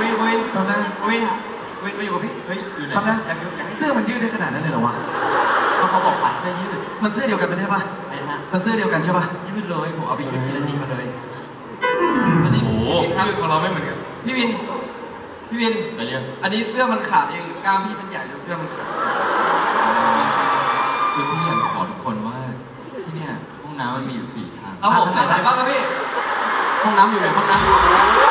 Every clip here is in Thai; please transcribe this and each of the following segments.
วินวินแป๊บนะวินวินมาอยู่กับพี่เฮ้ยอยู่ไหนแป๊บนะอยากอยู่อยากให้เสื้อมันยืดได้ขนาดนั้นเลยเหรอวะเพราะเขาบอกขาเสื้อยืดมันเสื้อเดียวกันไม่ใช่ปะไอ้นะฮะมันเสื้อเดียวกันใช่ปะยืดเลยผมเอาไปยืดทีละนิดมาเลยอันนี้โอ้โหยืดของเราไม่เหมือนกันพี่วินพี่วินอะไรเนี่ยอันนี้เสื้อมันขาดเองหรือกล้ามพี่มันใหญ่จนเสื้อมันขาดคือพี่อยากจะบอกทุกคนว่าที่เนี่ยห้องน้ำมันมีอยู่สี่ทางเอาผมใส่ไหนบ้างครับพี่ห้องน้ำอยู่ไหนห้องน้ำ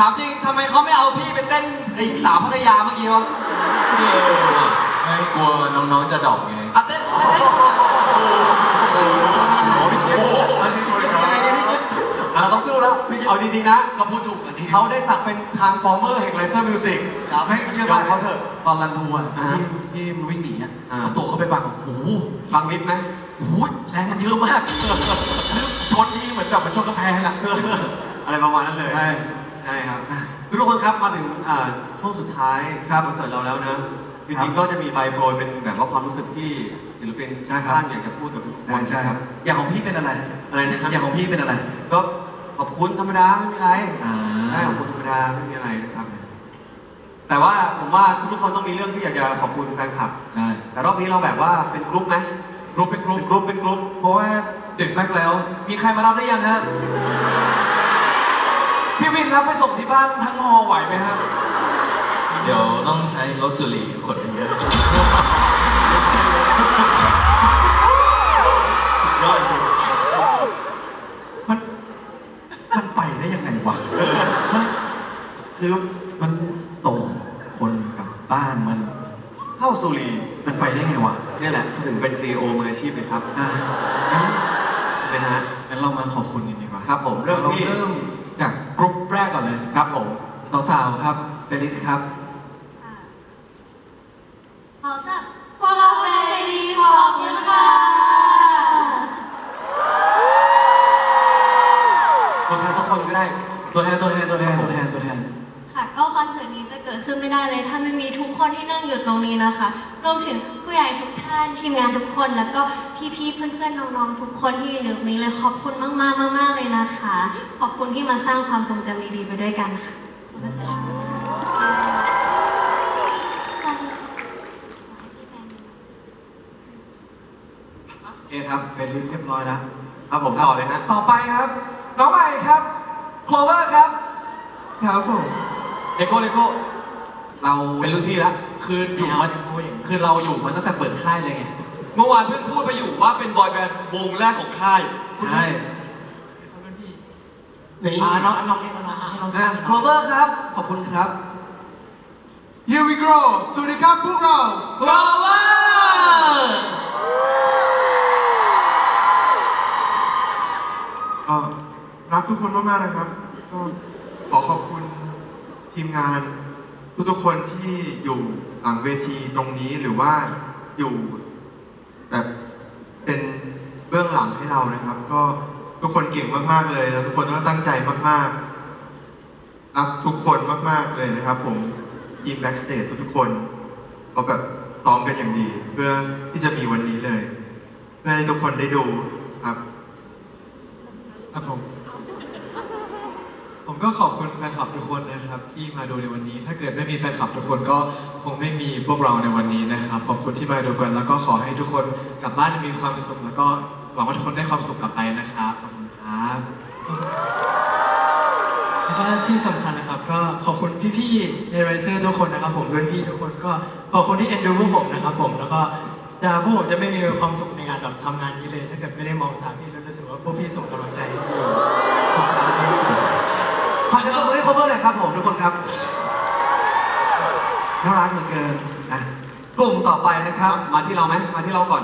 ถามจริงทำไมเขาไม่เอาพี่ไปเต้นไอ้สาวพัทยาเมื่อกี้วะเออไม่กลัวน้องๆจะดรอกไงอะเต้นเต้นให้ดูหน่อยโอ้พี่คิดยังไงดีพี่คิดเราต้องสู้แล้วพี่กิ๊เอาจริงๆนะ ก็พูดถูกอันนี้เขาได้สักเป็นทางฟอร์เมอร์แห่งไลเซอร์มิวสิกครับไม่เชื่อยอป่ะมเขาเถอะตอนรันทูอะอ่าที่ที่มันวิ่งหนีอะอ่าเอาตัวเข้าไปบังโอ้โหฟังนิดไหมโอ้โหแรงมันเยอะมากชนที่เหมือนแบบมันชนกระแพงอะอะไรประมาณนั้นเลย ใช่ใช่ครับทุกคนครับมาถึงอ่าช่วงสุดท้ายครับคอนเสิร์ตเราแล้วนะจริงๆก็จะมีใบโปรยเป็นแบบว่าความรู้สึกที่ศิลปินทุกท่านอยากจะพูดกับทุกคใช่นใช่ครับ อย่างของพี่เป็นอะไร อะไรนะอย่างของพี่เป็นอะไร ก็ขอบคุณธรรมดาไม่มีอะไรอ่าใช่ขอบคุณธรรมดาไม่มีอะไรนะครับ แต่ว่าผมว่าทุกๆคนต้องมีเรื่องที่อยากจะขอบคุณแฟนคลับใช่แต่รอบนี้เราแบบว่าเป็นกรุ๊ปไหมกรุ๊ปเป็นกรุ๊ปเป็นกรุ๊ปเป็นกรุ๊ปเพราะว่าดึกมากแล้ว มีใครมารับได้ยังฮะ พี่วินรับไปส่งที่บ้านทั้งฮอไหวไหมฮะเดี๋ยวต้องใช้รถสุรีขนกันเยอะยอดจริงมัน มันไปได้ยังไงวะมันคือมันส่งคนกลับบ้านมัน เข้าสุรีมันไปได้ไงวะเนี่ยแหละเขาถึงเป็นซีอมืออาชีพเลยครับอะงั้นนะฮะงั้นเรามาขอบคุณกันดีกว่าครับผมเริ่มที่ เริ่มจากก รุ๊ปแรกก่อนเลยครับผมสาวๆครับเฟลิสครับ好像พวกเราเป็นลีขอบคุณค่ะตัวแทนสักคนก็ได้ ตัวแทนตัวแทนตัวแทนตัวแทนตัวแทน ค่ะก็คอนเสิร์ตนี้จะเกิดขึ้นไม่ได้เลย ถ้าไม่มีทุกคนที่นั่งอยู่ตรงนี้นะคะ รวมถึง ผู้ใหญ่ทุกท่านทีมงานทุกคน แล้วก็พี่ๆเพื่อนๆน้องๆทุกคนที่อยู่ในนี้เลยขอบคุณมากๆมากๆเลยนะคะ ขอบคุณที่มาสร้างความทรงจำดีๆไปด้วยกันค่ะโอเคครับเฟลิสเรียบร้อยแล้วครับผมต่อเลยฮะต่อไปครับ น้องใหม่ครับโคลเวอร์ครับครับผมเลโก้เลโก้เราเป็นรุ่นพี่แล้ว คืออยู่มาคือเราอยู่มาตั้งแต่เปิดค่ายเลยไงเมื่อวานเพิ่งพูดไปอยู่ว่าเป็นบอยแบนด์วงแรกของค่ายใช่นี่อ่าน้องน้องให้น้องให้น้องอะโคลเวอร์ครับ ขอบคุณครับ Here we go สวัสดีครับพวกเราโคลเวอร์ก็รักทุกคนมากๆนะครับ ก็ขอขอบคุณทีมงานทุกๆคนที่อยู่ หลังเวทีตรงนี้หรือว่าอยู่แบบเป็นเบื้องหลังให้เรานะครับ ก็ทุกคนเก่งมากๆเลยแล้วทุกคนก็ตั้งใจมากๆรักทุกคนมากๆเลยนะครับ ผมทีมแบ็กสเตจทุกๆคนเขาแบบซ้อมกันอย่างดี เพื่อที่จะมีวันนี้เลย เพื่อให้ทุกคนได้ดูครับครับผมผม ก็ขอบคุณแฟนคลับทุกคนนะครับ ที่มาดูในวันนี้ ถ้าเกิดไม่มีแฟนคลับทุกคนก็คงไม่มีพวกเราในวันนี้นะครับ ขอบคุณที่มาดูกัน แล้วก็ขอให้ทุกคนกลับบ้านมีความสุข แล้วก็หวังว่าทุกคนได้ความสุขกลับไปนะครับขอบคุณครับแล้วก็ที่สำคัญนะครับก็ขอบคุณพี่ๆในไรเซอร์ทุกคนนะครับ ผมรุ่นพี่ทุกคนก็ขอบคุณที่เอ็นดูพวกผมนะครับ ผมแล้วก็จะพวกผมจะไม่มีความสุขในงานแบบทำงานนี้เลย ถ้าเกิดไม่ได้มองตาพี่แล้วรู้สึกว่าพวกพี่ส่งกำลังใจให้ ขอเสียงตบมือให้โคลเวอร์หน่อยครับผมทุกคนครับ น่ารักเหลือเกินอะกลุ่มต่อไปนะครับ มาที่เราไหมมาที่เราก่อน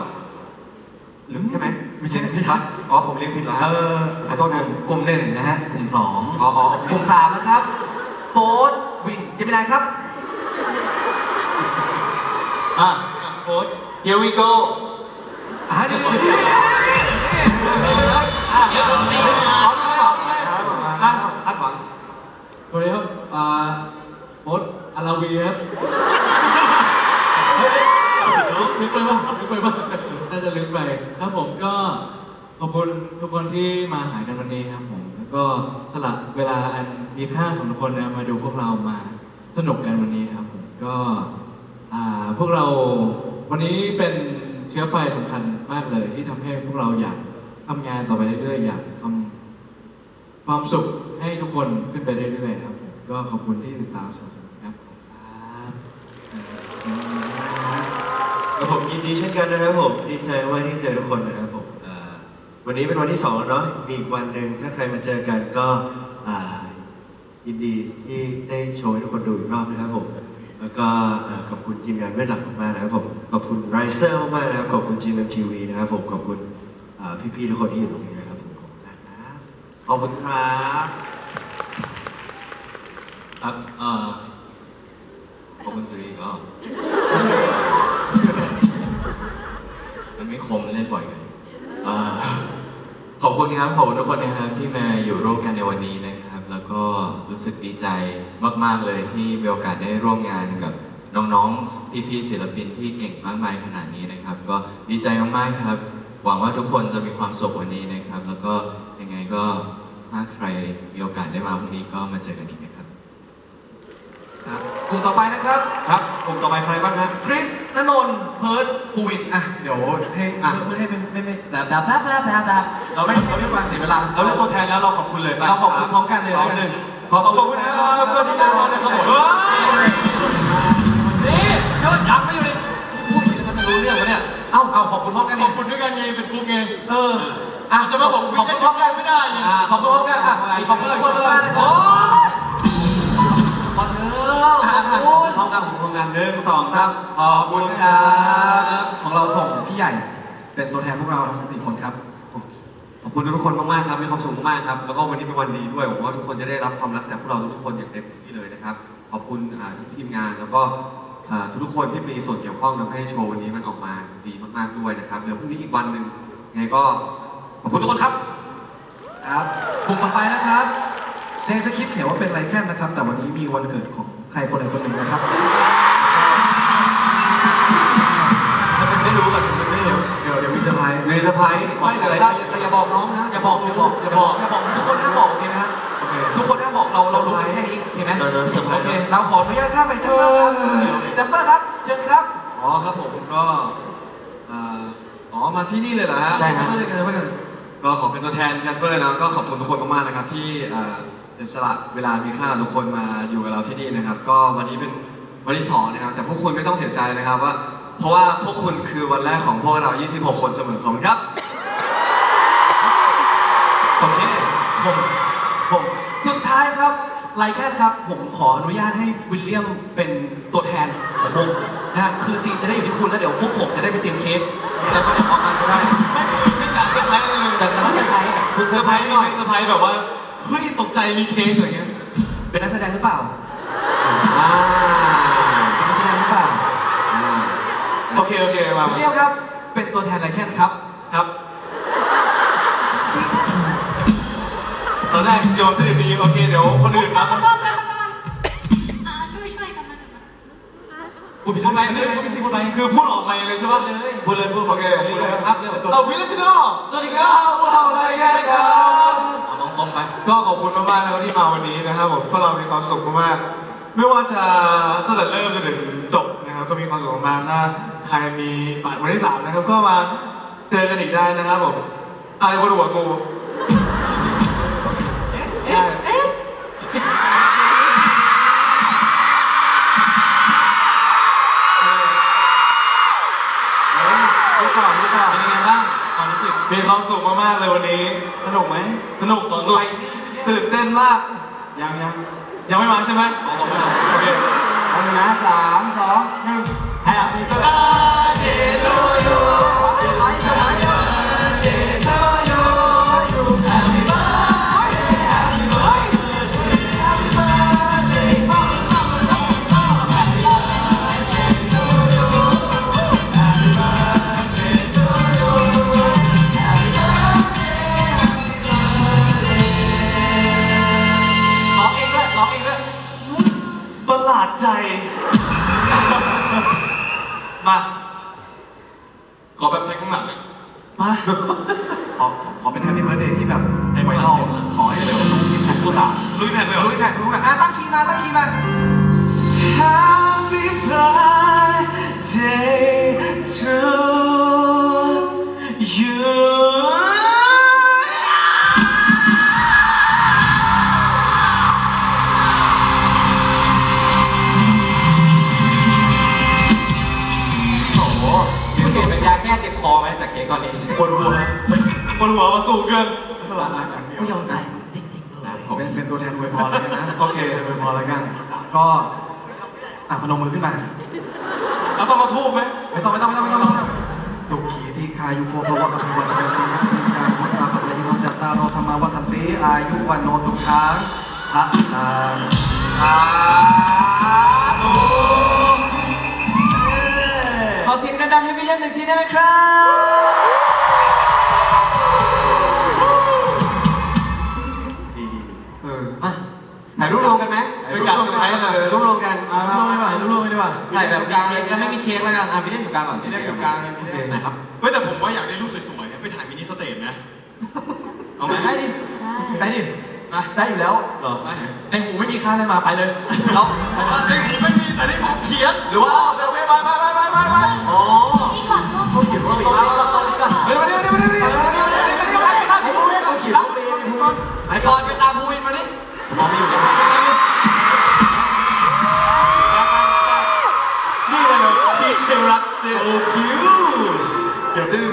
หรือใช่ไหมไม่ใช่ผิดปะอ๋อผมเรียกผิดแล้วเออขอโทษนะกลุ่มหนึ่งนะฮะ กลุ่มสองอ๋ออ๋อ กลุ่มสามนะครับ โป๊ตวินเจมินายครับ อะโค้ด Here we go อ่านี่นี่นี่นี่นี่อะเดี๋ยวนี่เอาดูเลยเอาดูเลยอะคาดหวัง สวัสดีครับอ่าโอ๊ ตอาราวีครับเฮ้ยนึกไปป่ะนึกไปป่ะน่าจะลืมไปครับผมก็ขอบคุณทุกคนที่มาหากันวันนี้ครับผม แล้วก็สละเวลาอันมีค่าของทุกคนนะมาดูพวกเรามาสนุกกันวันนี้ครับผมก็พวกเราวันนี้เป็นเชื้อไฟสำคัญมากเลย ที่ทำให้พวกเราอยากทำงานต่อไปเรื่อยๆอยากทำความสุขให้ทุกคนขึ้นไปเรื่อยๆครับ ก็ขอบคุณที่ติดตามชม ยินดีเช่นกันนะครับผมดีใจมากที่เจอทุกคนนะครับผมอ่าวันนี้เป็นวันที่สองแล้วเนาะมีอีกวันหนึ่งถ้าใครมาเจอกันก็อ่ายินดีที่ได้โชว์ให้ทุกคนดูอีกรอบนะครับผม แล้วก็อ่าขอบคุณทีมงานเบื้องหลังมากๆนะครับผมขอบคุณไรเซอร์มากๆนะครับขอบคุณ GMMTV นะครับผมขอบคุณอ่าพี่ๆทุกคนที่อยู่ตรงนี้นะครับผมขอบคุณมากครับ ขอบคุณครับครับเอ่อขอบคุณสุรีอีกรอบ มันไม่คมเล่นบ่อยกันเอ่อขอบคุณครับขอบคุณทุกคนนะครับที่มาอยู่ร่วมกันในวันนี้นะครับ แล้วก็รู้สึกดีใจมากๆเลยที่มีโอกาสได้ร่วมงานกับน้องๆพี่ๆศิลปินที่เก่งมากมายขนาดนี้นะครับ ก็ดีใจมากๆครับ หวังว่าทุกคนจะมีความสุขวันนี้นะครับ แล้วก็ยังไงก็ถ้าใครมีโอกาสได้มาวันนี้ก็มาเจอกันอีกนะ ครับครับกลุ่มต่อไปนะครับครับกลุ่มต่อไปใครบ้างครับคริสนนนท์เพิร์ดภูวินอะเดี๋ยวให้อะเพื่อให้ไม่ไม่ไม่แบบแบบแบบแบบแบบแบบเราไม่เราไม่ฟังเสียเวลาเราเลือกตัวแทนแล้วเราขอบคุณเลยป่ะเราขอบคุณพร้อมกันเลยสองแล้วกันหนึ่งขอบคุณครับเพื่อนที่เจอกันนะครับผมนี่เยอะยังไม่อยู่เลยพูดอย่างนี้แล้วกันจะรู้เรื่องปะเนี่ยเอ้าเอาขอบคุณพร้อมกันขดิอบคุณด้วยกันไงเป็นกรุ๊ปไงเอออะจะมาบอกขอบคุณพร้อมกันไม่ได้ไงอ่าขอบคุณพร้อมกันอะขอบคุณทุกคนมากๆนะครับขอเถ อะขอบคุณพร้อมกันผมทำงานหนึ่งสองสามขอบคุณครับของเราส่งพี่ใหญ่เป็นตัวแทนพวกเราทั้งสี่คนครับ ขอบคุณทุกคนมากๆครับ มีความสุขมากๆครับ แล้วก็วันนี้เป็นวันดีด้วยผมว่าทุกคนจะได้รับความรักจากพวกเราทุกคนอย่างเต็มที่เลยนะครับ ขอบคุณอ่าทีมงานแล้วก็อ่าทุกๆคนที่มีส่วนเกี่ยวข้องทำให้โชว์วันนี้มันออกมาดีมากๆด้วยนะครับเดี๋ยวพรุ่งนี้อีกวันหนึ่งยังไงก็ขอบคุณทุกคนครับ ครับกลุ่มต่อไปนะครับ ในสคริปต์เขียนว่าเป็นไรแค่นะครับ แต่วันนี้มีวันเกิดของใครคนใดคนหนึ่งนะครับ ถ้าเป็นไม่รู้ก่อนมันไม่รู้เดี๋ยวเดี๋ยวมีเซอร์ไพรส์ในเซอร์ไพรส์ไม่เลยแต่แต่อย่าบอกน้องนะอย่าบอกอย่าบอกอย่าบอกอย่าบอกทุกคนห้ามบอกโอเคไหมฮะทุกคนห้ามบอกเราเรารู้กันแค่นี้โอเคไหมตอนนั้นเซอร์ไพรโอส์เคเราขออนุญาตข้ามไปจัสเปอร์ครับจัสเปอร์ครับเชิญครับ อ๋อครับผมก็อ่าอ๋อมาที่นี่เลยเหรอฮะ ใช่ครับไม่เลยกันไม่เลย ก็ขอเป็นตัวแทนแจสเปอร์นะก็ขอบคุณทุกคนมากๆนะครับ ที่เสียสละเวลามีค่าทุกคนมาอยู่กับเราที่นี่นะครับ ก็วันนี้เป็นวันที่สองนะครับ แต่พวกคุณไม่ต้องเสียใจนะครับว่า เพราะว่าพวกคุณคือวันแรกของพวกเรา 26 คนเสมอขอบครับโอเคผมผมสุดท้ายครับไลแคนครับ ผมขออนุญาตให้วิลเลียมเป็นตัวแทนของวงนะคือซีนจะได้อยู่ที่คุณแล้วเดี๋ยวพวกผมจะได้ไปเตรียมเค้กแล้วก็เดี๋ยวออกมาก็ได้ ไม่คือไม่อยากเซอร์ไพรส์อะไรเลยแต่แต่ก็เซอร์ไพรส์คุณเซอร์ไพรส์หน่อยเซอร์ไพรส์แบบว่า เฮ้ย ตกใจมีเค้กอะไรเงี้ย เป็นนักแสดงหรือเปล่าอ่าเป็นนักแสดงหรือเปล่าโอเค โอเค มาวิลเลียมครับ เป็นตัวแทนไลแคนครับ ครับ ตอนแรกโยนสนิทดี โอเค เดี๋ยวคนอื่นครับกลับมาก่ พูดผิดพูดไปพูดผิดพูดไปคือพูดออกมาเลยใช่ปะเลยพูดเลยพูดโอเคพูพูดดเลเลยยคครัรับบเร็วเอาวิลเลจโน่สวัสดีครับพวกเราอะไรกันครับเอามองตรงไปก็ขอบคุณมากๆนะครับที่มาวันนี้นะครับผมพวกเรามีความสุขมากๆไม่ว่าจะตั้งแต่เริ่มจนถึงจบนะครับก็มีความสุขมากๆถ้าใครมีบัตรวันที่สามนะครับก็มาเจอกันอีกได้นะครับผมอะไรบนหัวกู มรู้สึกมีความสุขมากๆเลยวันนี้ สนุกไหมสนุกต่อสุไปดสิๆตื่นเต้นมาก ยังยังยังไม่มาใช่ไหมเอาลงไปเอาโอเคเอาหนึ่งนะสามสองหนึ่ง Happy birthday ดเดย์ที่แบบไวรัลขอให้เร็วลุยแพ็คกุศลลุยแผ่นเลยเหรอลุยแพ็คลุยแพ็คอะตั้งคีย์มาตั้งคีย์มา Happy birthday กันก็อะพนมมือขึ้นมา เราต้องมาทูบไหมไม่ต้องไม่ต้องไม่ต้องไม่ต้องไม่ต้องสุขีที่คายุโกภวะกัตวันตสิมิสิจามุตตาปัจจยิโนจัตตาโรธรรมาวัฒนติอายุวันโนสุขังพระตังขอเสียงดังๆให้วิลเลียมหนึ่งทีได้ไหมครับ เออมาถ่ายรูปรวมกันไหม เป็นการเซอร์ไพรส์เลยรูปรวมกันอะรูปลงดีกว่ารูปลงดีกว่าถ่ายแบบมีเค้กแล้วไม่มีเค้กแล้วกันอะวิลเลียมอยู่กลางก่อนที่เรียกอยู่กลางเลยโอเคนะครับเฮ้ยแต่ผมว่าอยากได้รูปสวยๆไปถ่ายมินิสเตจนะเอาไหมได้ดิได้ดินะได้อยู่แล้วหรอไปในหูไม่มีค่าเลยมาไปเลยเราในหูไม่มีแต่ในผมเขียนหรือว่าโอเคไปไปไปไปไปไปอ๋อนี่ก่อนก็เขาเขียนว่าปีเอาละตอนนี้ก่อนเฮ้ยมาดิมาดิมาดิมาดิมาดิมาดิมาดิมาดิมาดิเขาเขียนว่าปีนี่พูดไอ้ก่อนไปตามภูวินมาดิมองไม่อยู่เลยนี่ ลรัตโอ้คิวอย่าดื้อ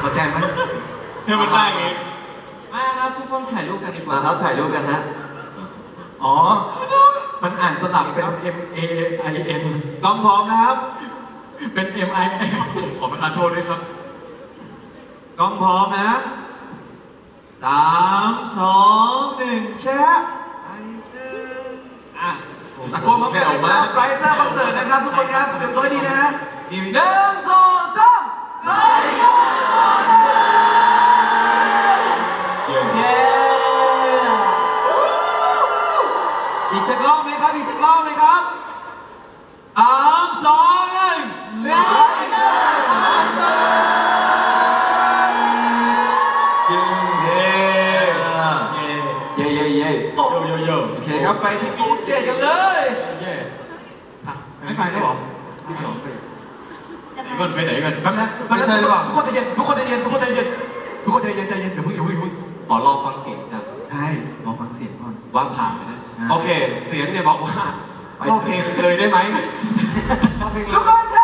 พอใจไหมให้มันได้ไงมาครับทุกคนถ่ายรูปกันดีกว่ามาครับถ่ายรูปกันฮะ อ๋อ มันอ่านสลับเป็น M A I N กล้องพร้อมนะครับ เป็น M I N ผมขอประทานโทษด้วยครับ กล้องพร้อมนะ สามสองหนึ่งแชะอะตะโกนมาเป็นมาไบรเซอร์คอนเสิร์ตนะครับทุกคนครับเตรียมตัวให้ดีนะฮะหนึ่งสองสามไบรเซอร์อี ไปไหนกันแป๊บนะแป๊บนะทุกคนใจเย็นทุกคนใจเย็นทุกคนใจเย็นทุกคนใจเย็นใจเย็นอย่าเพิ่งอย่าเพิ่งอย่าเพิ่งขอรอฟังเสียงจากใช่รอฟังเสียงก่อนว่างผ่านไปนะใช่โอเค เสียงเนี่ยบอกว่าเข้าเพลงเลยได้ไหมเข้าเพลงเลทุกยคนทำ